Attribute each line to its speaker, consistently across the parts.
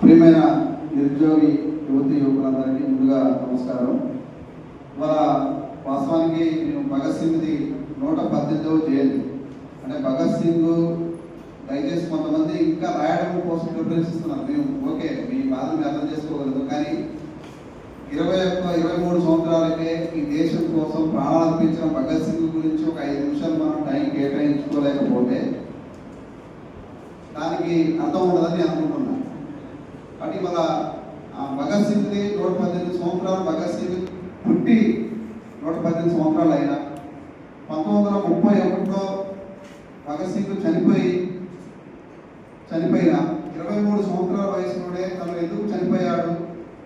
Speaker 1: ప్రియమైన నిరుద్యోగి యువతి యువకులందరికీ ముందుగా నమస్కారం. ఇవాళ వాస్తవానికి నేను భగత్ సింగ్ది నూట పద్దెనిమిదవ జయంతి. అంటే భగత్ సింగ్ దయచేసి కొంతమంది ఇంకా రాయడం కోసం ప్రిఫరెన్స్ ఇస్తున్నారు మేము ఓకే మీ బాధను అర్థం చేసుకోగలదు కానీ ఇరవై ఒక్క ఇరవై మూడు సంవత్సరాలకే ఈ దేశం కోసం ప్రాణాలు అర్పించిన భగత్ సింగ్ గురించి ఒక ఐదు నిమిషాలు మనం టైం కేటాయించుకోలేకపోతే దానికి అర్థం ఉండదని అనుకుంటున్నాను. అంటే మన ఆ భగత్ సింగ్ది నూట పద్దెనిమిది సంవత్సరాలు భగత్ సింగ్ పుట్టి నూట పద్దెనిమిది సంవత్సరాలు అయినా పంతొమ్మిది వందల ముప్పై ఒకటిలో భగత్ సింగ్ చనిపోయి చనిపోయిన ఇరవై మూడు సంవత్సరాల వయసులోనే తను ఎందుకు చనిపోయాడు?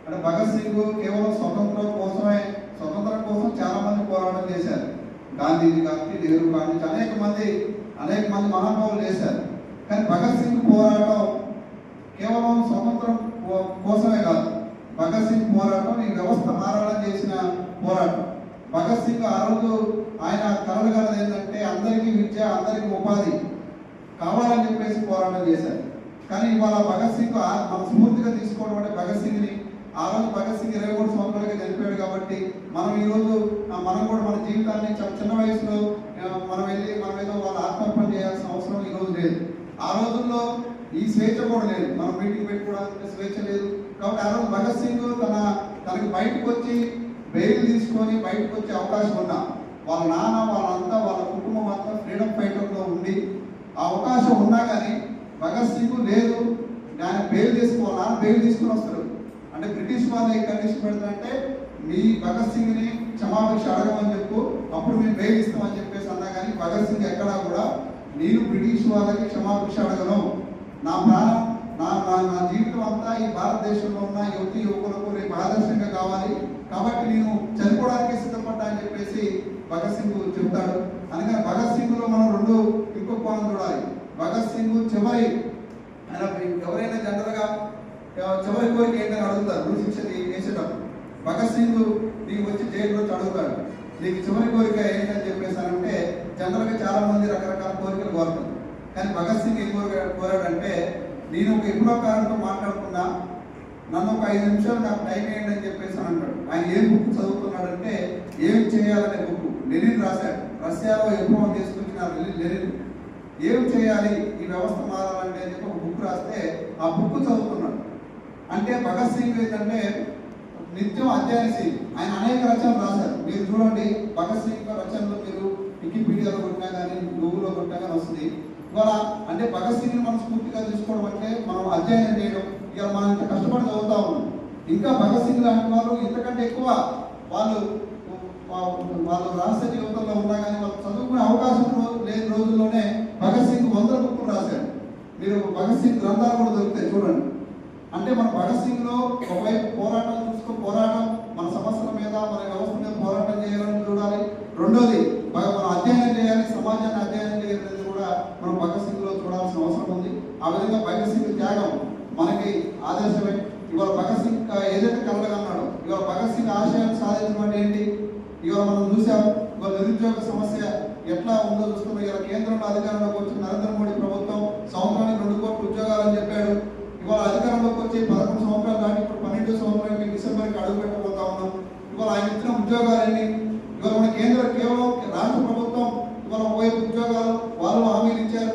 Speaker 1: అంటే భగత్ సింగ్ కేవలం స్వతంత్రం కోసమే స్వతంత్రం కోసం చాలా మంది పోరాటం చేశారు. గాంధీజీ గాంధీ నెహ్రూ గాంధీ అనేక మంది అనేక మంది మహానుభావులు చేశారు. కానీ భగత్ సింగ్ పోరాటం కేవలం స్వతంత్రం కోసమే కాదు. భగత్ సింగ్ పోరాటం ఈ వ్యవస్థ మారాలని చేసిన పోరాటం. భగత్ సింగ్ ఆ రోజు ఆయన కలలు కలది ఏంటంటే అందరికీ విద్య అందరికీ ఉపాధి కావాలని చెప్పేసి పోరాటం చేశారు. కానీ ఇవాళ భగత్ సింగ్ ఆ- తీసుకోవడం అంటే భగత్ సింగ్ని ఆ రోజు భగత్ సింగ్ ఇరవై మూడు సంవత్సరాలకి చనిపోయాడు కాబట్టి మనం ఈరోజు మనం కూడా మన జీవితాన్ని చిన్న వయసులో మనం వెళ్ళి మనం ఏదో వాళ్ళ ఆత్మహత్య చేయాల్సిన అవసరం ఈరోజు లేదు. ఆ రోజుల్లో ఈ స్వేచ్ఛ కూడా లేదు. మనం మీటింగ్ పెట్టుకోవడానికి స్వేచ్ఛ లేదు. కాబట్టి ఆ రోజు భగత్ సింగ్ తన తనకి బయటకు వచ్చి బెయిల్ తీసుకొని బయటకు వచ్చే అవకాశం ఉన్నా. వాళ్ళ నాన్న వాళ్ళంతా వాళ్ళ కుటుంబం అంతా ఫ్రీడమ్ ఫైటర్లో ఉండి ఆ అవకాశం ఉన్నా కానీ భగత్ సింగ్ లేదు. ఆయన బెయిల్ తీసుకోవాలి నాన్న బెయిల్ తీసుకుని వస్తారు. అంటే బ్రిటిష్ వాళ్ళు ఏ కండిషన్ పెడతారంటే మీ భగత్ సింగ్ని క్షమాపక్ష క్షమాభిక్ష అడగమని చెప్పు. అప్పుడు మేము బెయిల్ ఇస్తామని చెప్పేసి అన్నా కానీ భగత్ సింగ్ ఎక్కడా కూడా నేను బ్రిటిష్ వాళ్ళకి క్షమాభిక్ష అడగను. నా ప్రాణం నా నా నా జీవితం అంతా ఈ భారతదేశంలో ఉన్న యువతి యువకులకు రేపు ఆదర్శంగా కావాలి. కాబట్టి నేను చనిపోవడానికి సిద్ధపడ్డా అని చెప్పేసి భగత్ సింగ్ చెప్తాడు. అందుకని భగత్ సింగ్లో మనం రెండు ఇంకో కోణం చూడాలి. భగత్ సింగ్ చివరి ఆయన ఎవరైనా జనరల్గా చివరి కోరిక ఏంటని అడుగుతారు. గురు శిక్ష వేసేటప్పుడు భగత్ సింగ్ నీకు వచ్చి జైల్లో అడుగుతాడు. నీకు చివరి కోరిక ఏంటని చెప్పేసానంటే జనరల్గా చాలా మంది రకరకాల కోరికలు కోరుతారు. కానీ భగత్ సింగ్ ఏం కోరాడంటే నేను ఒక ఎప్పుడో కారణంతో మాట్లాడుకున్నా నన్ను ఒక ఐదు నిమిషాలు నాకు టైం వేయండి అని చెప్పేసి అని అంటాడు ఆయన ఏ బుక్ చదువుతున్నాడంటే ఏం చేయాలనే బుక్ లెనిన్ రాశాడు. రష్యాలో ఎప్పుడో తీసుకొచ్చిన లెనిన్. ఏం చేయాలి? ఈ వ్యవస్థ మారాలంటే అని చెప్పి ఒక బుక్ రాస్తే ఆ బుక్ చదువుతున్నాడు. అంటే భగత్ సింగ్ ఏంటంటే నిత్యం అధ్యయనశీలి ఆయన అనేక రచనలు రాశారు. మీరు చూడండి భగత్ సింగ్ రచనలు మీరు వికీపీడియాలో కొట్టినా కానీ గూగుల్లో కొట్టినా కానీ వస్తుంది. ఇవాళ అంటే భగత్ సింగ్ని మనం స్ఫూర్తిగా తీసుకోవడం అంటే మనం అధ్యయనం చేయడం ఇవాళ మనం ఇంత కష్టపడి చదువుతా ఉన్నాం. ఇంకా భగత్ సింగ్ లాంటి వాళ్ళు ఇంతకంటే ఎక్కువ వాళ్ళు వాళ్ళు రాష్ట్ర జీవితంలో ఉన్నా కానీ వాళ్ళు చదువుకునే అవకాశం లేని రోజుల్లోనే భగత్ సింగ్ వందల బుక్కులు రాశారు. మీరు భగత్ సింగ్ గ్రంథాలు కూడా దొరుకుతాయి చూడండి. అంటే మన భగత్ సింగ్లో ఒకవైపు పోరాటం చూసుకో పోరాటం మన సమస్యల మీద మన వ్యవస్థ మీద పోరాటం చేయాలని చూడాలి. రెండోది భగ- మనం అధ్యయనం చేయాలి సమాజాన్ని అధ్యయనం చేయాలనేది కూడా మనం భగత్ సింగ్లో చూడాల్సిన అవసరం ఉంది ఆ విధంగా భగత్ సింగ్ త్యాగం. మనకి ఆదర్శమే ఇవాళ భగత్ సింగ్ ఏదైతే కలగన్నాడో ఇవాళ భగత్ సింగ్ ఆశయాన్ని సాధించడం ఏంటి? ఇవాళ మనం చూసాం ఇవాళ నిరుద్యోగ సమస్య ఎట్లా ఉందో చూస్తున్నాం ఇవాళ కేంద్రంలో అధికారంలోకి వచ్చిన నరేంద్ర మోడీ ప్రభుత్వం సంవత్సరానికి రెండు కోట్ల ఉద్యోగాలని చెప్పాడు ఇవాళ అధికారంలోకి వచ్చి పదకొండు సంవత్సరాలు దాటి ఇప్పుడు పన్నెండు సంవత్సరాలకి డిసెంబర్కి అడుగు పెట్టబోతా ఉన్నాం ఇవాళ ఆయన ఇచ్చిన ఉద్యోగాలన్నీ ఇవాళ మన కేంద్ర కేవలం రాష్ట్ర ప్రభుత్వం ఇవాళ ఒకవైపు ఉద్యోగాలు వాళ్ళు హామీలు ఇచ్చారు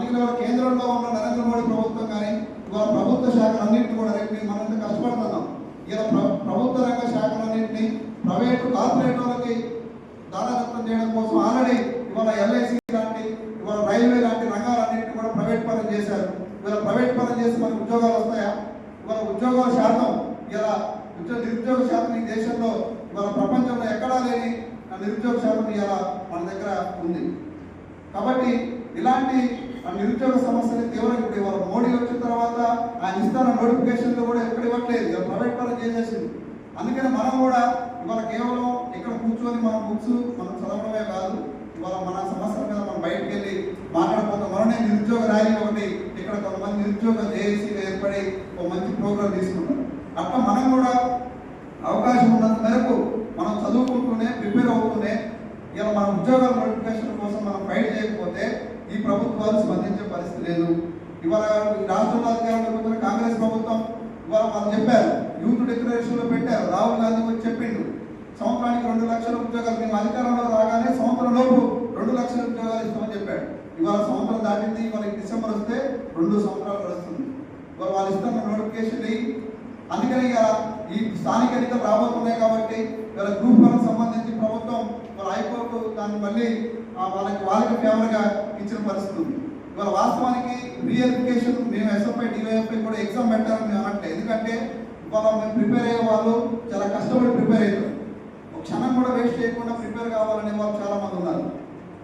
Speaker 1: అందుకని ఇవాళ కేంద్రంలో ఉన్న నరేంద్ర మోడీ ప్రభుత్వం కానీ ఇవాళ ప్రభుత్వ శాఖలన్నింటినీ కూడా రేపు మనంత కష్టపడుతున్నాం. ఇలా ప్ర- ప్రభుత్వ రంగ శాఖలన్నింటినీ ప్రైవేటు కార్పొరేట్ వాళ్ళకి దాదాదత్తం చేయడం కోసం ఆల్రెడీ ఇవాళ ఎల్ఐసి లాంటి ఇవాళ రైల్వే లాంటి రంగాలన్నింటినీ కూడా ప్రైవేట్ పరం చేశారు. ఇవాళ ప్రైవేట్ పరం చేసి మనకు ఉద్యోగాలు వస్తాయా? ఇవాళ ఉద్యోగాల శాతం ఇలా ఉద్యోగ నిరుద్యోగ శాతం ఈ దేశంలో ఇవాళ ప్రపంచంలో ఎక్కడా లేని ఆ నిరుద్యోగ శాతం ఇలా మన దగ్గర ఉంది. కాబట్టి ఇలాంటి నిరుద్యోగ సమస్యలు తీవ్రంగా ఇప్పుడు ఇవాళ మోడీ వచ్చిన తర్వాత ఆయన ఇస్తున్న నోటిఫికేషన్లు కూడా ఎక్కడ ఇవ్వట్లేదు. ఇవాళ ప్రైవేట్ పరం చేసేసింది అందుకని మనం కూడా ఇవాళ కేవలం ఇక్కడ కూర్చొని మనం బుక్స్ మనం చదవడమే కాదు ఇవాళ మన సమస్యల మీద మనం బయటకు వెళ్ళి మాట్లాడకపోతే మననే నిరుద్యోగ ర్యాలీ ఒకటి ఇక్కడ కొంతమంది నిరుద్యోగ జేఏసీగా ఏర్పడి ఒక మంచి ప్రోగ్రాం తీసుకుంటాం అట్లా మనం కూడా అవకాశం ఉన్నంత మేరకు మనం చదువుకుంటూనే ప్రిపేర్ అవుతూనే ఇలా మన ఉద్యోగాల నోటిఫికేషన్ కోసం మనం ఫైట్ చేయకపోతే ఈ ప్రభుత్వాలు స్పందించే పరిస్థితి లేదు. ఇవాళ ఈ రాష్ట్రంలో అధికారంలోకి కాంగ్రెస్ ప్రభుత్వం ఇవాళ వాళ్ళు చెప్పారు యూత్ డిక్లరేషన్లో పెట్టారు. రాహుల్ గాంధీ వచ్చి చెప్పిండు సంవత్సరానికి రెండు లక్షల ఉద్యోగాలు మేము అధికారంలో రాగానే సంవత్సరం లోపు రెండు లక్షల ఉద్యోగాలు ఇస్తామని చెప్పాడు. ఇవాళ సంవత్సరం దాటింది ఇవాళ డిసెంబర్ వస్తే రెండు సంవత్సరాలు నడుస్తుంది ఇవాళ వాళ్ళు ఇస్తున్న నోటిఫికేషన్ నెయ్యి. అందుకని ఈ స్థానిక ఎన్నికలు రాబోతున్నాయి కాబట్టి ఇవాళ గ్రూప్ వన్ సంబంధించి దాన్ని మళ్ళీ వాళ్ళకి వాళ్ళకి ఫేవర్గా ఇచ్చిన పరిస్థితి ఉంది. ఇవాళ వాస్తవానికి రీఎడ్యుకేషన్ మేము ఎస్ఎఫ్ఐ డివైఎఫ్ఐ కూడా ఎగ్జామ్ పెట్టాలని మేము అంటే ఎందుకంటే ఇవాళ మేము ప్రిపేర్ అయ్యే వాళ్ళు చాలా కష్టపడి ప్రిపేర్ అవుతారు. ఒక క్షణం కూడా వేస్ట్ చేయకుండా ప్రిపేర్ కావాలనే వాళ్ళు చాలా మంది ఉన్నారు.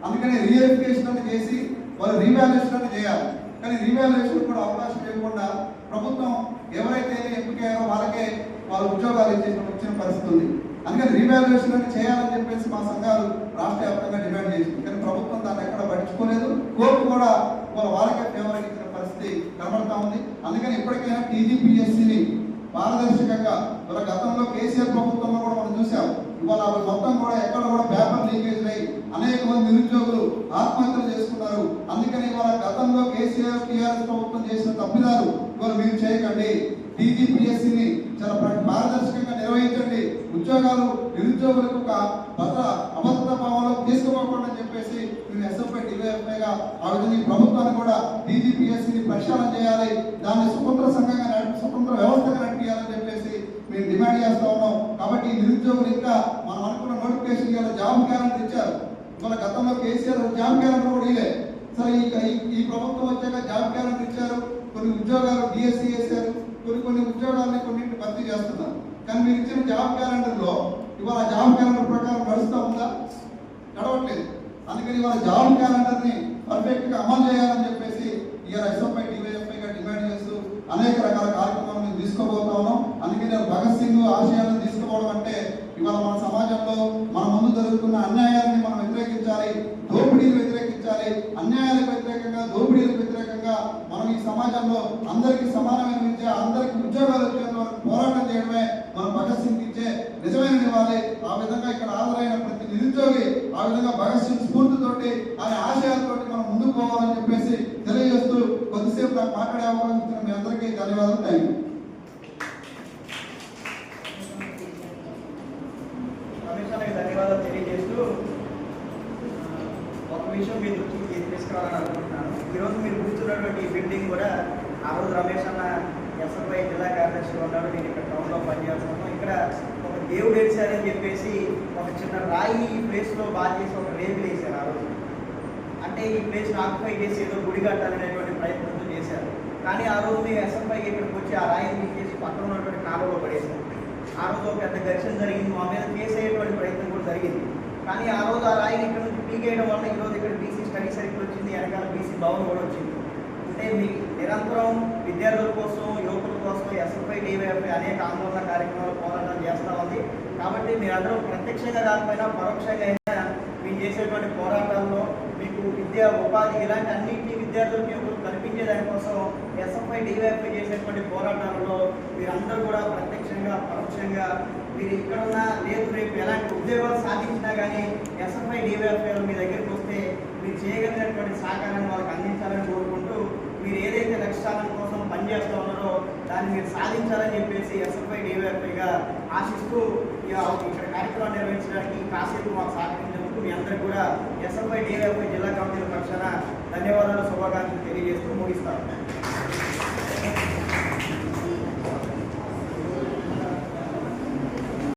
Speaker 1: అందుకని రీఎడ్యుకేషన్ అని చేసి వాళ్ళు రీవాల్యుయేషన్ అని చేయాలి. కానీ రీవాల్యుయేషన్ కూడా అవకాశం లేకుండా ప్రభుత్వం ఎవరైతే ఎంపికయ్యారో వాళ్ళకే వాళ్ళ ఉద్యోగాలు ఇచ్చేసిన వచ్చిన పరిస్థితి ఉంది. అందుకని రీవాల్యుయేషన్ అని చేయాలని చెప్పేసి మా సంఘాలు రాష్ట్ర వ్యాప్తంగా డిమాండ్ చేసింది. కానీ ప్రభుత్వం దాన్ని ఎక్కడ పట్టించుకోలేదు. కోర్టు కూడా వాళ్ళ వాళ్ళకే ఫేవర్ ఇచ్చిన పరిస్థితి కనబడతా ఉంది. అందుకని ఇప్పటికైనా టీజీపీఎస్సీని పారదర్శకంగా మన గతంలో కేసీఆర్ ప్రభుత్వంలో కూడా మనం చూసాం ఇవాళ అవి మొత్తం కూడా ఎక్కడ కూడా పేపర్ లీకేజ్ అయ్యి అనేక మంది నిరుద్యోగులు ఆత్మహత్యలు చేసుకున్నారు. అందుకని ఇవాళ గతంలో కేసీఆర్ టీఆర్ఎస్ ప్రభుత్వం చేసిన తప్పిదాలు ఇవాళ మీరు చేయకండి. డీజీపీఎస్సీని చాలా పారదర్శకంగా నిర్వహించండి. ఉద్యోగాలు నిరుద్యోగులకు ఒక భద్ర అభద్రత భావంలో తీసుకోకుండా చెప్పేసి మేము ఎస్ఎఫ్ఐ డివైఎఫ్ఐగా ఆ విధంగా ప్రభుత్వాన్ని కూడా డీజీపీఎస్సీని ప్రక్షాళన చేయాలి. దాన్ని స్వతంత్ర సంఘంగా స్వతంత్ర వ్యవస్థగా నడిపించాలని చెప్పేసి మేము డిమాండ్ చేస్తా ఉన్నాం. కాబట్టి ఈ నిరుద్యోగులు ఇంకా మనం అనుకున్న నోటిఫికేషన్ ఇవాళ జాబ్ క్యాలెండర్ ఇచ్చారు. మన గతంలో కేసీఆర్ జాబ్ క్యాలెండర్ కూడా ఇవే సరే ఈ ప్రభుత్వం వచ్చాక జాబ్ క్యాలెండర్ ఇచ్చారు. కొన్ని ఉద్యోగాలు డిఎస్సీ చేశారు. కొన్ని కొన్ని ఉద్యోగాలని కొన్నింటి భర్తీ చేస్తున్నారు. కానీ మీరు ఇచ్చిన జాబ్ క్యాలెండర్లో ఇవాళ జాబ్ క్యాలెండర్ ప్రకారం నడుస్తూ ఉందా? నడవట్లేదు. అందుకని ఇవాళ జాబ్ క్యాలెండర్ని పర్ఫెక్ట్గా అమలు చేయాలని చెప్పేసి ఇవాళ ఎస్ఎఫ్ఐ డివైఎఫ్ఐగా డిమాండ్ చేస్తూ అనేక రకాల కార్యక్రమాలు మేము తీసుకోబోతా ఉన్నాం. అందుకని భగత్ సింగ్ ఆశయాలను తీసుకోవడం అంటే ఇవాళ మన సమాజంలో మన ముందు జరుగుతున్న అన్యాయాన్ని మనం వ్యతిరేకించాలి దోపిడీలు వ్యతిరేకించాలి అన్యాయాలకు వ్యతిరేకంగా దోపిడీలకు వ్యతిరేకంగా మనం ఈ సమాజంలో అందరికీ సమానమైన విద్య అందరికీ ఉద్యోగాలు వచ్చేంత వరకు పోరాటం చేయడమే మనం భగత్ సింగ్ ఇచ్చే నిజమైన నివాళి. ఆ విధంగా ఇక్కడ హాజరైన ప్రతి నిరుద్యోగి ఆ విధంగా భగత్ సింగ్ స్ఫూర్తితోటి ఆయన ఆశయాలతోటి మనం ముందుకు పోవాలని చెప్పేసి తెలియజేస్తూ కొద్దిసేపు నాకు మాట్లాడే అవకాశం ఇచ్చిన మీ అందరికీ ధన్యవాదాలు. థ్యాంక్ యూ
Speaker 2: కమిషనర్కి ధన్యవాదాలు తెలియజేస్తూ ఒక విషయం మీ దృష్టికి తీసుకురావాలని అనుకుంటున్నాను. ఈరోజు మీరు కూర్చున్నటువంటి ఈ బిల్డింగ్ కూడా ఆ రోజు రమేష్ అన్న ఎస్ఎఫ్ఐ జిల్లా కార్యదర్శి ఉన్నాడు. నేను ఇక్కడ టౌన్లో పనిచేస్తున్నాను ఇక్కడ ఒక దేవుడు వేసారని చెప్పేసి ఒక చిన్న రాయి ఈ ప్లేస్లో బాగా చేసి ఒక రేపు వేశారు ఆ రోజు. అంటే ఈ ప్లేస్ ఆక్యుపై చేసి ఏదో గుడి కట్టాలనేటువంటి ప్రయత్నంతో చేశారు. కానీ ఆ రోజు మీ ఎస్ఎఫ్ఐకి ఇక్కడికి వచ్చి ఆ రాయిని తీసేసి పక్కన ఉన్నటువంటి కాలంలో పడేశారు. ఆ రోజు ఒక పెద్ద ఘర్షణ జరిగింది. మా మీద కేసు అయ్యేటువంటి ప్రయత్నం కూడా జరిగింది. కానీ ఆ రోజు ఆ రాయిని ఇక్కడ పీకేయడం వల్ల ఈ రోజు ఇక్కడ బీసీ స్టడీ సర్కిల్ వచ్చింది వెనకాల బీసీ భవన్ కూడా వచ్చింది. అంటే మీ నిరంతరం విద్యార్థుల కోసం యువకుల కోసం ఎస్ఎఫ్ఐ డివైఎఫ్ఐ అనేక ఆందోళన కార్యక్రమాలు పోరాటం చేస్తూ ఉంది. కాబట్టి మీరందరూ ప్రత్యక్షంగా కాకపోయినా పరోక్షంగా అయినా మీరు చేసేటువంటి పోరాటాల్లో మీకు విద్య ఉపాధి ఇలాంటి అన్నింటినీ విద్యార్థులకు యువకులు కల్పించే దానికోసం ఎస్ఎఫ్ఐ డివైఎఫ్ఐ చేసేటువంటి పోరాటాలలో మీరందరూ కూడా ప్రత్యక్ష ప్రత్యక్షంగా పరోక్షంగా మీరు ఇక్కడున్నా లేదు రేపు ఎలాంటి ఉద్యోగాలు సాధించినా కానీ ఎస్ఎఫ్ఐ డివైఎఫ్ఐ మీ దగ్గరికి వస్తే మీరు చేయగలిగినటువంటి సహకారాన్ని వాళ్ళకి అందించాలని కోరుకుంటూ మీరు ఏదైతే లక్ష్యాల కోసం పనిచేస్తూ ఉన్నారో దాన్ని మీరు సాధించాలని చెప్పేసి ఎస్ఎఫ్ఐ డివైఎఫ్ఐగా ఆశిస్తూ ఇక ఇక్కడ కార్యక్రమం నిర్వహించడానికి కాసేపు మాకు సహకరించినందుకు మీ అందరికీ కూడా ఎస్ఎఫ్ఐ డివైఎఫ్ఐ జిల్లా కమిటీల పక్షాన ధన్యవాదాలు శుభాకాంక్షలు తెలియజేస్తూ ముగిస్తాను.